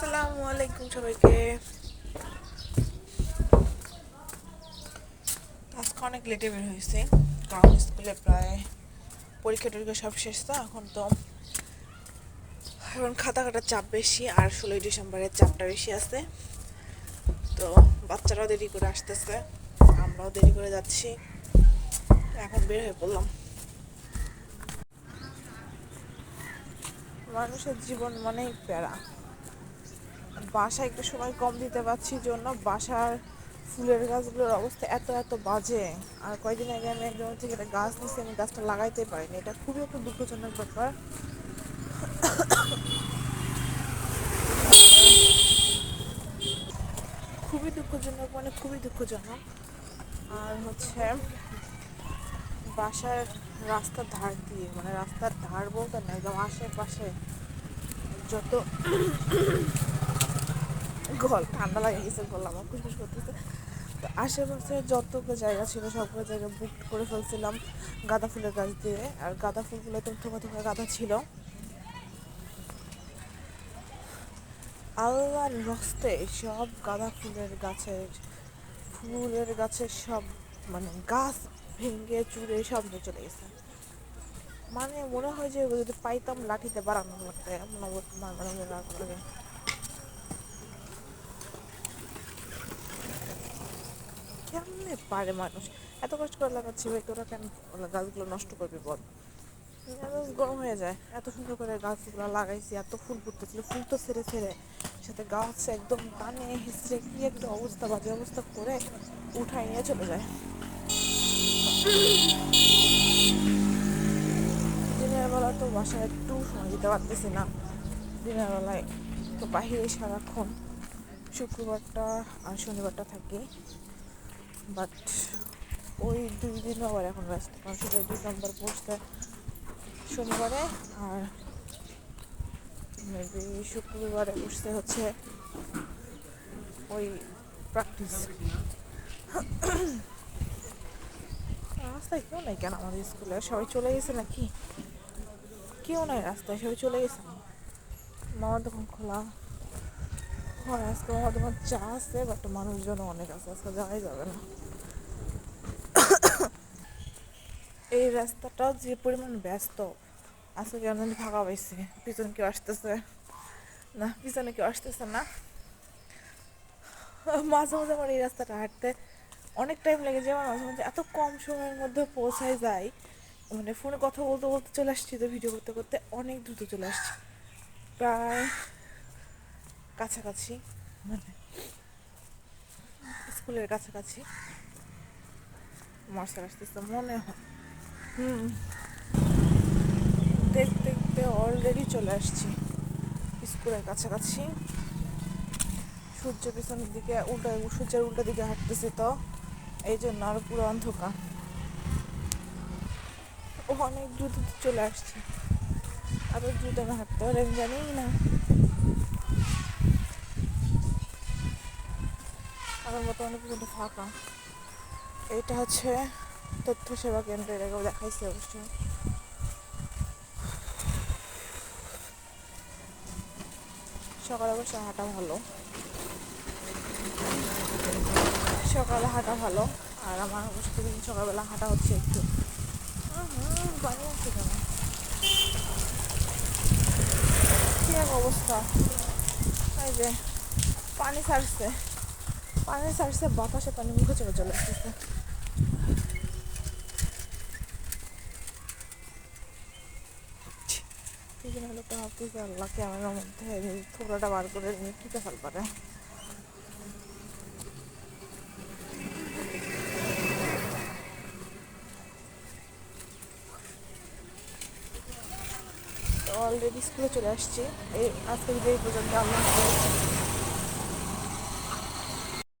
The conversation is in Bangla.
আসসালামু আলাইকুম সবাইকে। আজকে অনেক লেটে বের হয়েছে। কারণ স্কুলে প্রায় পরীক্ষা টরীক্ষা সব শেষ তো, এখন তো এখন খাতা কাটার চাপ বেশি আর ষোলোই ডিসেম্বরের চাপটা বেশি আছে। তো বাচ্চারাও দেরি করে আসতেছে, আমরাও দেরি করে যাচ্ছি। এখন বের হয়ে পড়লাম। মানুষের জীবন মানেই প্যারা। বাসায় একটু সময় কম দিতে পারছি জন্য বাসার ফুলের গাছগুলোর অবস্থা এত এত বাজে। আর কয়েকদিন আগে আমি একজন থেকে একটা গাছ নিচ্ছি আমি গাছটা লাগাইতে পারিনি। এটা খুবই একটা দুঃখজনক ব্যাপার। খুবই দুঃখজনক মানে খুবই দুঃখজনক। আর হচ্ছে বাসার রাস্তার ধার দিয়ে মানে রাস্তার ধার বলতে না, একদম আশেপাশে যত গল, ঠান্ডা লাগে গেছে গল আমার খুশখুশ করতেছে। তো আশেপাশে যতগুলো জায়গা ছিল সবগুলো জায়গা বুক করে ফেলছিলাম গাঁদা ফুলের গাছ দিয়ে। আর গাঁদা ফুলগুলো তো থোকা থোকা গাঁদা ছিল। আল্লাহর রস্তে সব গাঁদা ফুলের গাছের ফুলের গাছের সব মানে গাছ ভেঙে চুরে সব নিয়ে চলে গেছে। মানে মনে হয় যে যদি পাইতাম লাঠিতে বাড়ানো লাগতো এমন মানে লাগে কেমনে পারে মানুষ। এত কষ্ট করে লাগাচ্ছি ভাই, তোরা কেন গাছগুলো নষ্ট করবি বল? গরম হয়ে যায়, এত সুন্দর করে গাছগুলো লাগাইছি, এত ফুল ফুটতেছিল, ফুল তো ছেড়ে ছেড়ে। সাথে গাছ একদম টানে হিসড়ে কি একটা অবস্থা, বাজে অবস্থা করে উঠাই নিয়ে চলে যায়। দিনের বেলা তো বাসায় একটু সময় দিতে পারতেছি না। দিনের বেলায় তো বাহিরে সারাক্ষণ শুক্রবারটা আর শনিবারটা থাকি। বাট ওই দুই দিন আবার এখন ব্যস্ত কারণ সেটা দুই নম্বর পড়ছে শনিবারে আর মেবি শুক্রবারে বসতে হচ্ছে ওই প্র্যাকটিস রাস্তায় কেউ নাই কেন আমাদের স্কুলে সবাই চলে গেছে নাকি? কেউ নাই রাস্তায়, সবাই চলে গেছে? মামার দোকান খোলা। হয়, আজকে মামার দোকান চা আছে বাট মানুষজন অনেক আছে, আজকে যাওয়াই যাবে না। এই রাস্তাটা যে পরিমাণ ব্যস্ত, আজকে কেন জানি ফাঁকা পাইছে, পিছনে কেউ আসতেছে না, পিছনে কেউ আসতেছে না। মাঝে মাঝে আমার এই রাস্তাটা হাঁটতে অনেক টাইম লেগে যায় আমার মাঝে মাঝে এত কম সময়ের মধ্যে পৌঁছায় যায় মানে ফোনে কথা বলতে বলতে চলে আসছি, তো ভিডিও করতে করতে অনেক দ্রুত চলে আসছি। প্রায় কাছাকাছি। মানে? স্কুলের কাছাকাছি। মার্শাল আসতেছে মনে হয়। হুম। দেখতে দেখতে অলরেডি চলে আসছি স্কুলের কাছাকাছি। সূর্য পিছনের দিকে উল্টা সূর্যের উল্টা দিকে হাঁটতেছি তো। এই জন্য আরও পুরো অন্ধকার। ও অনেক দ্রুত চলে আসছে। আরও দ্রুত হাঁটতে পারি আমি জানি না। আমার বর্তমানে পর্যন্ত ফাঁকা। এইটা হচ্ছে তথ্য সেবা কেন্দ্রের আগেও দেখাইছি অবশ্যই সকালে অবশ্য হাঁটা ভালো। সকালে হাঁটা ভালো, আর আমার অবশ্য প্রতিদিন সকালবেলা হাঁটা হচ্ছে একটু। পানি আছে কেন? কি অবস্থা। এই যে, পানি ছাড়ছে। পানি ছাড়ছে বাতাসে পানি মুখে চলে চলে আসতেছে। জন্য হলো তো ভাবতেছি আল্লাহ মধ্যে থোবড়াটা বার করে নিয়ে টিকে ফেল পারে অলরেডি স্কুলে চলে আসছি। এই আজকে এই পর্যন্ত হাফেজ।